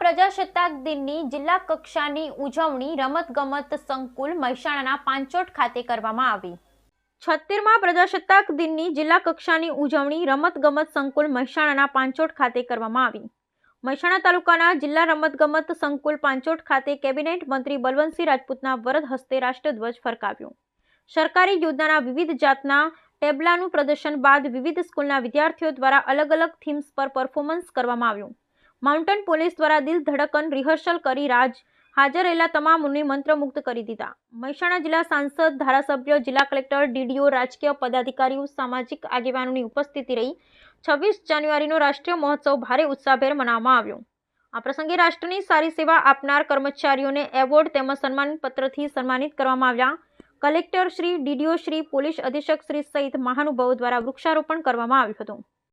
પ્રજાસત્તાક દિનની જિલ્લા કક્ષાની ઉજવણી રમતગમત સંકુલ મહેસાણાના પાંચોટ ખાતે કરવામાં આવી. છત્તેરમાં પ્રજાસત્તાક દિનની જિલ્લા કક્ષાની ઉજવણી રમતગમત સંકુલ મહેસાણાના પાંચોટ ખાતે કરવામાં આવી. મહેસાણા તાલુકાના જિલ્લા રમતગમત સંકુલ પાંચોટ ખાતે કેબિનેટ મંત્રી બલવંતસિંહ રાજપૂતના વરદ હસ્તે રાષ્ટ્રધ્વજ ફરકાવ્યો. સરકારી યોજનાના વિવિધ જાતના ટેબલાનું પ્રદર્શન બાદ વિવિધ સ્કૂલના વિદ્યાર્થીઓ દ્વારા અલગ અલગ થીમ્સ પર પરફોર્મન્સ કરવામાં આવ્યું. માઉન્ટેન પોલીસ દ્વારા દિલ ધડકન રિહર્સલ કરી રાજ હાજર રહેલા તમામને મંત્રમુગ્ધ કરી દીધા. મહેસાણા જિલ્લા સાંસદ, ધારાસભ્ય, જિલ્લા કલેક્ટર, ડીડીઓ, રાજકીય પદાધિકારીઓ, સામાજિક આગેવાનોની ઉપસ્થિતિ રહી. છવ્વીસ જાન્યુઆરીનો રાષ્ટ્રીય મહોત્સવ ભારે ઉત્સાહભેર મનાવવામાં આવ્યો. આ પ્રસંગે રાષ્ટ્રની સારી સેવા આપનાર કર્મચારીઓને એવોર્ડ તેમજ સન્માનપત્રથી સન્માનિત કરવામાં આવ્યા. Collector Shri, DDO Shri, police અધિક્ષક શ્રી સહિત મહાનુભાવો દ્વારા વૃક્ષારોપણ કરવામાં આવ્યું હતું.